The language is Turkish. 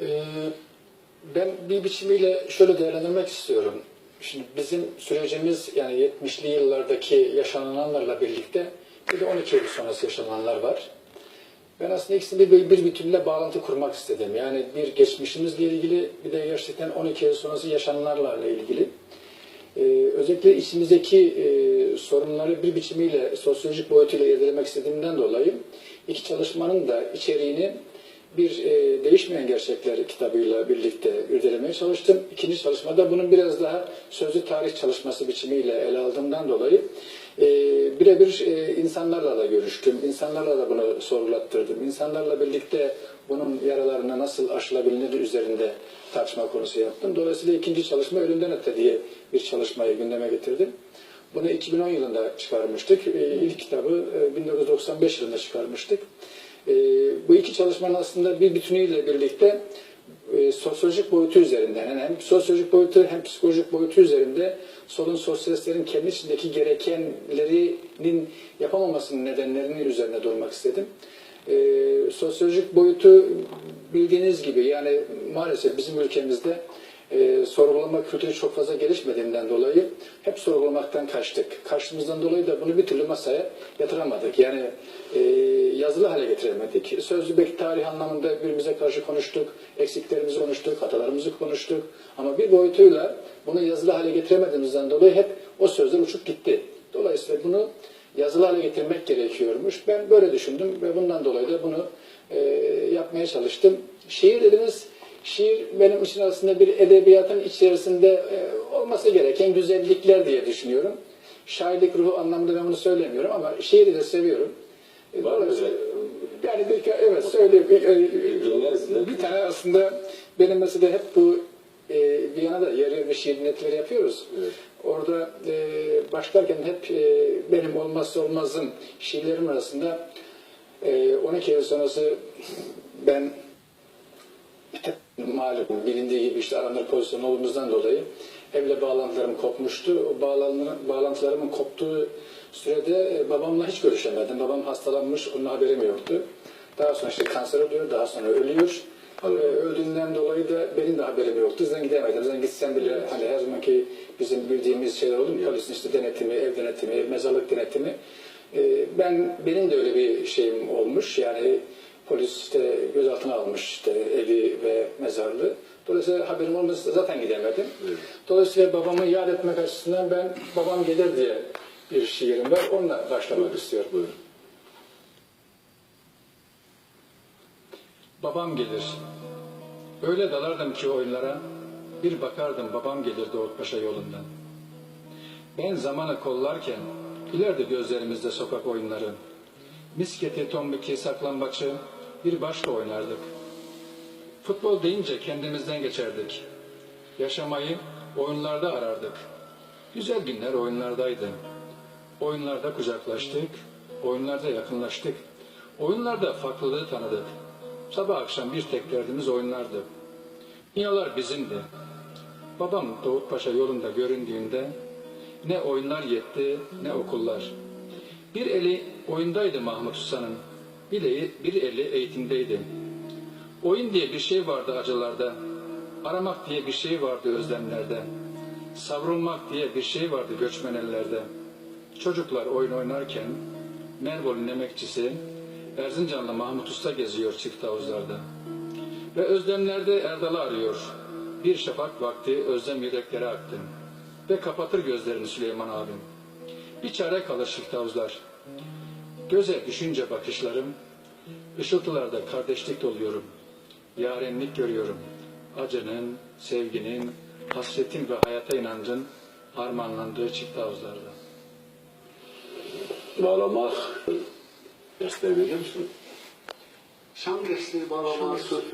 Ee, ben bir biçimiyle şöyle değerlendirmek istiyorum. Şimdi bizim sürecimiz yani 70'li yıllardaki yaşananlarla birlikte bir de 12 yıl sonrası yaşananlar var. Ben aslında ikisini bir, bir bütünle bağlantı kurmak istedim. Yani bir geçmişimizle ilgili bir de gerçekten 12 yıl sonrası yaşananlarla ilgili. Ee, özellikle içimizdeki e, sorunları bir biçimiyle sosyolojik boyutuyla irdelemek istediğimden dolayı iki çalışmanın da içeriğini bir e, Değişmeyen Gerçekler kitabıyla birlikte irdelemeye çalıştım. İkinci çalışmada bunun biraz daha sözlü tarih çalışması biçimiyle ele aldığımdan dolayı e, birebir e, insanlarla da görüştüm. İnsanlarla da bunu sorgulattırdım. İnsanlarla birlikte bunun yaralarına nasıl aşılabilir üzerinde tartışma konusu yaptım. Dolayısıyla ikinci çalışma Ölümden Öte diye bir çalışmayı gündeme getirdim. Bunu 2010 yılında çıkarmıştık. E, İlk kitabı e, 1995 yılında çıkarmıştık. E, bu iki çalışmanın aslında bir bütünüyle birlikte e, sosyolojik boyutu üzerinden yani hem sosyolojik boyutu hem psikolojik boyutu üzerinde solun sosyalistlerin kendi içindeki gerekenlerinin yapamamasının nedenlerinin üzerine durmak istedim. E, sosyolojik boyutu bildiğiniz gibi yani maalesef bizim ülkemizde e, sorgulama kültürü çok fazla gelişmediğinden dolayı hep sorgulamaktan kaçtık. Kaçtığımızdan dolayı da bunu bir türlü masaya yatıramadık. Yani e, yazılı hale getiremedik. Sözlü belki tarih anlamında birbirimize karşı konuştuk, eksiklerimizi konuştuk, hatalarımızı konuştuk. Ama bir boyutuyla bunu yazılı hale getiremediğimizden dolayı hep o sözler uçup gitti. Dolayısıyla bunu yazılı hale getirmek gerekiyormuş. Ben böyle düşündüm ve bundan dolayı da bunu e, yapmaya çalıştım. Şiir dediniz, şiir benim için aslında bir edebiyatın içerisinde e, olması gereken güzellikler diye düşünüyorum. Şairlik ruhu anlamında ben bunu söylemiyorum ama şiiri de seviyorum. E, Var mı? Yani bir, evet söyleyeyim. E, e. Bir tane aslında benim mesela hep bu e, Viyana'da yarı ve şiir dinletileri yapıyoruz. Evet. Orada e, başlarken hep e, benim olmazsa olmazım şiirlerim arasında e, 12 yıl sonrası ben malum bilindiği gibi işte aranır pozisyon olduğumuzdan dolayı evle bağlantılarım kopmuştu. O bağlantılarım- bağlantılarımın koptuğu sürede e, babamla hiç görüşemedim. Babam hastalanmış, onun haberim yoktu. Daha sonra işte kanser oluyor, daha sonra ölüyor. Ee, öldüğünden dolayı da benim de haberim yoktu. Zaten gidemedim. Zaten gitsem bile hani her zamanki bizim bildiğimiz şeyler oldu mu? Polisin işte denetimi, ev denetimi, mezarlık denetimi. Ee, ben benim de öyle bir şeyim olmuş. Yani polis işte gözaltına almış işte evi ve mezarlığı. Dolayısıyla haberim olmasa zaten gidemedim. Evet. Dolayısıyla babamı yad etmek açısından ben babam gelir diye bir şiirim var. Onunla başlamak istiyorum. Buyurun. Babam gelir. Öyle dalardım ki oyunlara, bir bakardım babam gelirdi Otpaşa yolundan. Ben zamanı kollarken, ileride gözlerimizde sokak oyunları. Misketi, tombiki, saklambaçı bir başka oynardık. Futbol deyince kendimizden geçerdik. Yaşamayı oyunlarda arardık. Güzel günler oyunlardaydı. Oyunlarda kucaklaştık, oyunlarda yakınlaştık. Oyunlarda farklılığı tanıdık. Sabah akşam bir tek derdimiz oyunlardı. Dünyalar bizimdi. Babam Davutpaşa yolunda göründüğünde ne oyunlar yetti ne okullar. Bir eli oyundaydı Mahmut Usta'nın, bir bir eli eğitimdeydi. Oyun diye bir şey vardı acılarda, aramak diye bir şey vardı özlemlerde, savrulmak diye bir şey vardı göçmen ellerde. Çocuklar oyun oynarken Mervol'ün emekçisi Erzincanlı Mahmut Usta geziyor çift havuzlarda. Ve özlemlerde Erdal'ı arıyor. Bir şafak vakti özlem yüreklere aktı. Ve kapatır gözlerini Süleyman abim. Bir çare kalır çift havuzlar. Göze düşünce bakışlarım, ışıltılarda kardeşlik doluyorum. Yarenlik görüyorum. Acının, sevginin, hasretin ve hayata inancın harmanlandığı çift havuzlarda. Bağlamak dersler veriyor musun? Şan dersleri bağlama, Şan söz.